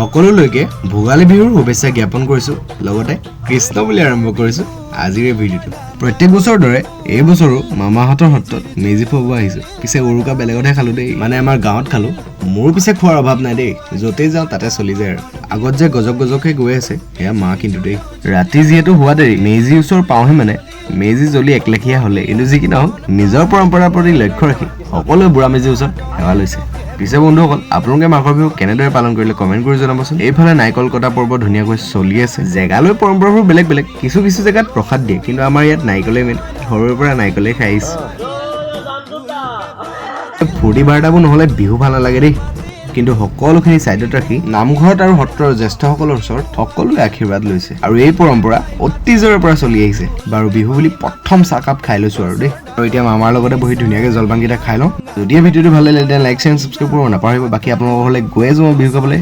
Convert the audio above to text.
সকলোলৈকে ভোগালী বিহুৰ শুভেচ্ছা জ্ঞাপন কৰিছোঁ। লগতে কৃষ্ণ বুলি আৰম্ভ কৰিছোঁ আজিৰ এই ভিডিঅ'টো। প্ৰত্যেক বছৰৰ দৰে এই বছৰো মামাহঁতৰ সত্ৰত মেজি ফুৱাব আহিছোঁ। পিছে উৰুকা বেলেগতহে খালোঁ দেই। মানে আমাৰ গাঁৱত খালোঁ। মোৰ পিছে খোৱাৰ অভাৱ নাই দেই। য'তেই যাওঁ তাতে চলি যায় আৰু। আগত যে গজক গজকহে গৈ আছে সেয়া মা কিন্তু দেই। ৰাতি যিহেতু হোৱা দেৰি মেজিৰ ওচৰ পাওঁহে মানে। মেজি জ্বলি একলেখীয়া হ'লে, কিন্তু যি কি নহওক, নিজৰ পৰম্পৰাৰ প্ৰতি লক্ষ্য ৰাখি সকলোৱে বুঢ়া মেজিৰ ওচৰত সেৱা লৈছে। পিছে বন্ধুসকল, আপোনালোকে মাঘৰ বিহু কেনেদৰে পালন কৰিলে কমেণ্ট কৰি জনাবচোন। এইফালে নাৰিকল কটা পৰ্ব ধুনীয়াকৈ চলি আছে। জেগালৈ পৰম্পৰাবোৰ বেলেগ বেলেগ। কিছু কিছু জেগাত প্ৰসাদ দিয়ে, কিন্তু আমাৰ ইয়াত নাৰিকলেই মেইন সৰুৰে পৰা নাৰিকলেই খাই আহিছে। ফূৰ্তি বাৰ্তাবোৰ নহ'লে বিহু ভালো নালাগে দেই। কিন্তু সকলোখিনি ছাইডত ৰাখি নামঘৰত আৰু সত্ৰৰ জ্যেষ্ঠসকলৰ ওচৰত সকলোৱে আশীৰ্বাদ লৈছে। আৰু এই পৰম্পৰা অতীজৰে পৰা চলি আহিছে। বাৰু বিহু বুলি প্ৰথম চাহকাপ খাই লৈছোঁ আৰু দেই। আৰু এতিয়া মামাৰ লগতে বহি ধুনীয়াকৈ জলপানকেইটা খাই লওঁ। যদিহে ভিডিঅ'টো ভাল লাগিলে তেতিয়া লাইক চেণ্ড ছাবস্ক্ৰাইব কৰিব নাপাহৰিব। বাকী আপোনালোকৰ ঘৰলৈ গৈয়ে যাওঁ বিহু খাবলৈ।